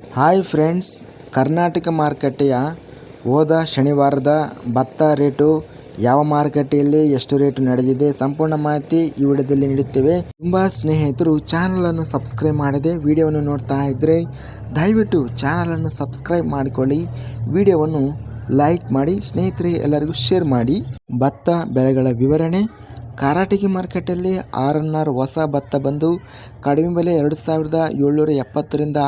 Hi friends Karnataka ಮಾರುಕಟ್ಟೆಯ ಹೋದ ಶನಿವಾರದ ಭತ್ತ ರೇಟು ಯಾವ ಮಾರುಕಟ್ಟೆಯಲ್ಲಿ ಎಷ್ಟು ರೇಟು ನಡೆದಿದೆ ಸಂಪೂರ್ಣ ಮಾಹಿತಿ ಈ ವಿಡಿಯೋದಲ್ಲಿ ನೀಡುತ್ತೇವೆ. ತುಂಬ ಸ್ನೇಹಿತರು ಚಾನಲನ್ನು ಸಬ್ಸ್ಕ್ರೈಬ್ ಮಾಡದೆ ವಿಡಿಯೋವನ್ನು ನೋಡ್ತಾ ಇದ್ದರೆ ದಯವಿಟ್ಟು ಚಾನಲನ್ನು ಸಬ್ಸ್ಕ್ರೈಬ್ ಮಾಡಿಕೊಳ್ಳಿ, ವಿಡಿಯೋವನ್ನು ಲೈಕ್ ಮಾಡಿ, ಸ್ನೇಹಿತರಿಗೆ ಎಲ್ಲರಿಗೂ ಶೇರ್ ಮಾಡಿ. ಭತ್ತ ಬೆಳೆಗಳ ವಿವರಣೆ ಕಾರಾಟಗಿ ಮಾರ್ಕೆಟಲ್ಲಿ ಆರ್ ಎನ್ ಆರ್ ಹೊಸ ಭತ್ತ ಬಂದು ಕಡಿಮೆ ಬೆಲೆ ಎರಡು ಸಾವಿರದ ಏಳ್ನೂರ ಎಪ್ಪತ್ತರಿಂದ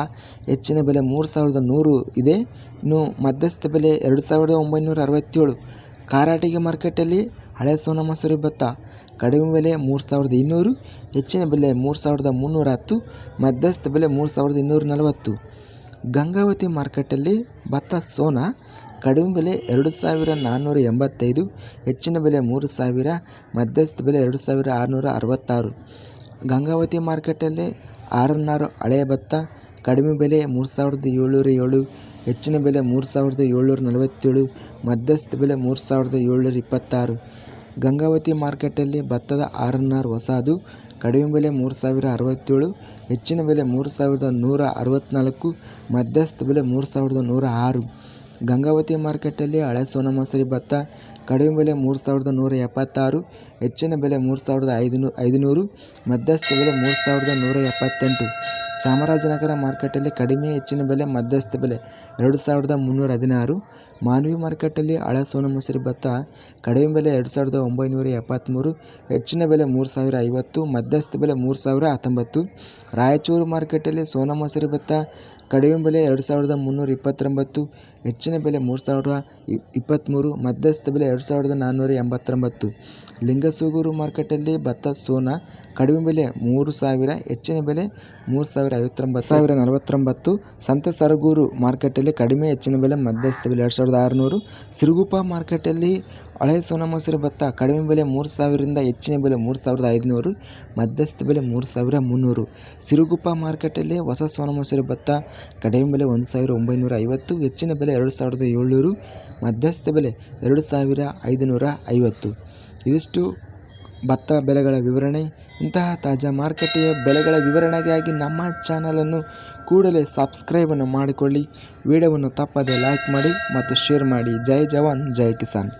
ಹೆಚ್ಚಿನ ಬೆಲೆ ಮೂರು ಸಾವಿರದ ನೂರು ಇದೆ. ಇನ್ನು ಮಧ್ಯಸ್ಥ ಬೆಲೆ ಎರಡು ಸಾವಿರದ ಒಂಬೈನೂರ ಅರವತ್ತೇಳು. ಕಾರಾಟಗಿ ಮಾರ್ಕೆಟಲ್ಲಿ ಹಳೆ ಸೋನಾ ಮಸೂರಿ ಭತ್ತ ಕಡಿಮೆ ಬೆಲೆ ಮೂರು ಸಾವಿರದ ಇನ್ನೂರು, ಹೆಚ್ಚಿನ ಬೆಲೆ ಮೂರು ಸಾವಿರದ ಮುನ್ನೂರ ಹತ್ತು ಮಧ್ಯಸ್ಥ ಬೆಲೆ ಮೂರು ಸಾವಿರದ ಇನ್ನೂರ ನಲವತ್ತು. ಗಂಗಾವತಿ ಮಾರ್ಕೆಟಲ್ಲಿ ಭತ್ತ ಸೋನಾ ಕಡಿಮೆ ಬೆಲೆ ಎರಡು ಸಾವಿರ ನಾನ್ನೂರ ಎಂಬತ್ತೈದು, ಹೆಚ್ಚಿನ ಬೆಲೆ ಮೂರು ಸಾವಿರ, ಮಧ್ಯಸ್ಥ ಬೆಲೆ ಎರಡು ಸಾವಿರ ಆರುನೂರ ಅರವತ್ತಾರು. ಗಂಗಾವತಿ ಮಾರ್ಕೆಟಲ್ಲಿ ಆರ್ ಎನ್ ಆರ್ ಹಳೆಯ ಭತ್ತ, ಕಡಿಮೆ ಬೆಲೆ ಮೂರು ಸಾವಿರದ ಏಳ್ನೂರ ಏಳು, ಹೆಚ್ಚಿನ ಬೆಲೆ ಮೂರು ಸಾವಿರದ ಏಳ್ನೂರ ನಲವತ್ತೇಳು, ಮಧ್ಯಸ್ಥ ಬೆಲೆ ಮೂರು ಸಾವಿರದ ಏಳ್ನೂರ ಇಪ್ಪತ್ತಾರು. ಗಂಗಾವತಿ ಮಾರ್ಕೆಟಲ್ಲಿ ಭತ್ತದ ಆರ್ ಎನ್ ಆರ್ ಹೊಸದು, ಕಡಿಮೆ ಬೆಲೆ ಮೂರು ಸಾವಿರ ಅರವತ್ತೇಳು, ಹೆಚ್ಚಿನ ಬೆಲೆ ಮೂರು ಸಾವಿರದ ನೂರ ಅರವತ್ತ್ನಾಲ್ಕು ಮಧ್ಯಸ್ಥ ಬೆಲೆ ಮೂರು ಸಾವಿರದ ನೂರ ಆರು. ಗಂಗಾವತಿ ಮಾರ್ಕೆಟಲ್ಲಿ ಹಳೆ ಸೋನಮಸೂರಿ ಭತ್ತ, ಕಡಿಮೆ ಬೆಲೆ ಮೂರು ಸಾವಿರದ ನೂರ ಎಪ್ಪತ್ತಾರು, ಹೆಚ್ಚಿನ ಬೆಲೆ ಮೂರು ಸಾವಿರದ ಐದುನೂ, ಐದುನೂರು, ಮಧ್ಯಸ್ಥ ಬೆಲೆ ಮೂರು ಸಾವಿರದ ನೂರ ಎಪ್ಪತ್ತೆಂಟು. ಚಾಮರಾಜನಗರ ಮಾರ್ಕೆಟಲ್ಲಿ ಕಡಿಮೆ, ಹೆಚ್ಚಿನ ಬೆಲೆ, ಮಧ್ಯಸ್ಥ ಬೆಲೆ ಎರಡು ಸಾವಿರದ ಮುನ್ನೂರ ಹದಿನಾರು. ಮಾನವಿ ಮಾರ್ಕೆಟಲ್ಲಿ ಹಳೆ ಸೋನ ಮಸೂರಿ ಭತ್ತ, ಕಡಿಮೆ ಬೆಲೆ ಎರಡು ಸಾವಿರದ ಒಂಬೈನೂರ ಎಪ್ಪತ್ತ್ಮೂರು ಹೆಚ್ಚಿನ ಬೆಲೆ ಮೂರು ಸಾವಿರ ಐವತ್ತು, ಮಧ್ಯಸ್ಥ ಬೆಲೆ ಮೂರು ಸಾವಿರ ಹತ್ತೊಂಬತ್ತು. ರಾಯಚೂರು ಮಾರ್ಕೆಟಲ್ಲಿ ಸೋನಾ ಮಸೂರಿ ಭತ್ತ ಕಡಿಮೆ ಬೆಲೆ ಎರಡು ಸಾವಿರದ ಮುನ್ನೂರ ಇಪ್ಪತ್ತೊಂಬತ್ತು, ಹೆಚ್ಚಿನ ಬೆಲೆ ಮೂರು ಸಾವಿರದ ಇಪ್ಪತ್ತ್ಮೂರು ಮಧ್ಯಸ್ಥ ಬೆಲೆ ಎರಡು ಸಾವಿರದ ನಾನ್ನೂರ ಎಂಬತ್ತೊಂಬತ್ತು. ಲಿಂಗಸೂಗೂರು ಮಾರ್ಕೆಟಲ್ಲಿ ಭತ್ತ, ಸೋನಾ, ಕಡಿಮೆ ಬೆಲೆ ಮೂರು ಸಾವಿರ, ಹೆಚ್ಚಿನ ಬೆಲೆ ಮೂರು ಸಾವಿರ ಐವತ್ತೊಂಬತ್ತು. ಸಾವಿರ ನಲವತ್ತೊಂಬತ್ತು ಸಂತ ಸರಗೂರು ಮಾರ್ಕೆಟಲ್ಲಿ ಕಡಿಮೆ, ಹೆಚ್ಚಿನ ಬೆಲೆ ಮಧ್ಯಸ್ಥ ಬೆಲೆ ಎರಡು ಸಾವಿರದ ಆರುನೂರು. ಸಿರುಗುಪ್ಪ ಮಾರ್ಕೆಟಲ್ಲಿ ಹಳೆ ಸೋನಾ ಮಸೂರಿ ಭತ್ತ ಕಡಿಮೆ ಬೆಲೆ ಮೂರು ಸಾವಿರದಿಂದ ಹೆಚ್ಚಿನ ಬೆಲೆ ಮೂರು ಸಾವಿರದ ಐದುನೂರು, ಮಧ್ಯಸ್ಥ ಬೆಲೆ ಮೂರು ಸಾವಿರ ಮುನ್ನೂರು. ಸಿರುಗುಪ್ಪ ಮಾರ್ಕೆಟಲ್ಲಿ ಹೊಸ ಸೋನಾ ಮಸೂರಿ ಭತ್ತ ಕಡಿಮೆ ಬೆಲೆ ಒಂದು ಸಾವಿರ ಒಂಬೈನೂರ ಐವತ್ತು, ಹೆಚ್ಚಿನ ಬೆಲೆ ಎರಡು ಸಾವಿರದ ಏಳ್ನೂರು, ಮಧ್ಯಸ್ಥ ಬೆಲೆ ಎರಡು ಸಾವಿರ ಐದುನೂರ ಐವತ್ತು. ಇದಿಷ್ಟು ಭತ್ತ ಬೆಲೆಗಳ ವಿವರಣೆ. ಇಂತಹ ತಾಜಾ ಮಾರುಕಟ್ಟೆಯ ಬೆಲೆಗಳ ವಿವರಣೆಗಾಗಿ ನಮ್ಮ ಚಾನಲನ್ನು ಕೂಡಲೇ ಸಬ್ಸ್ಕ್ರೈಬನ್ನು ಮಾಡಿಕೊಳ್ಳಿ. ವಿಡಿಯೋವನ್ನು ತಪ್ಪದೆ ಲೈಕ್ ಮಾಡಿ ಮತ್ತು ಶೇರ್ ಮಾಡಿ. ಜೈ ಜವಾನ್, ಜೈ ಕಿಸಾನ್.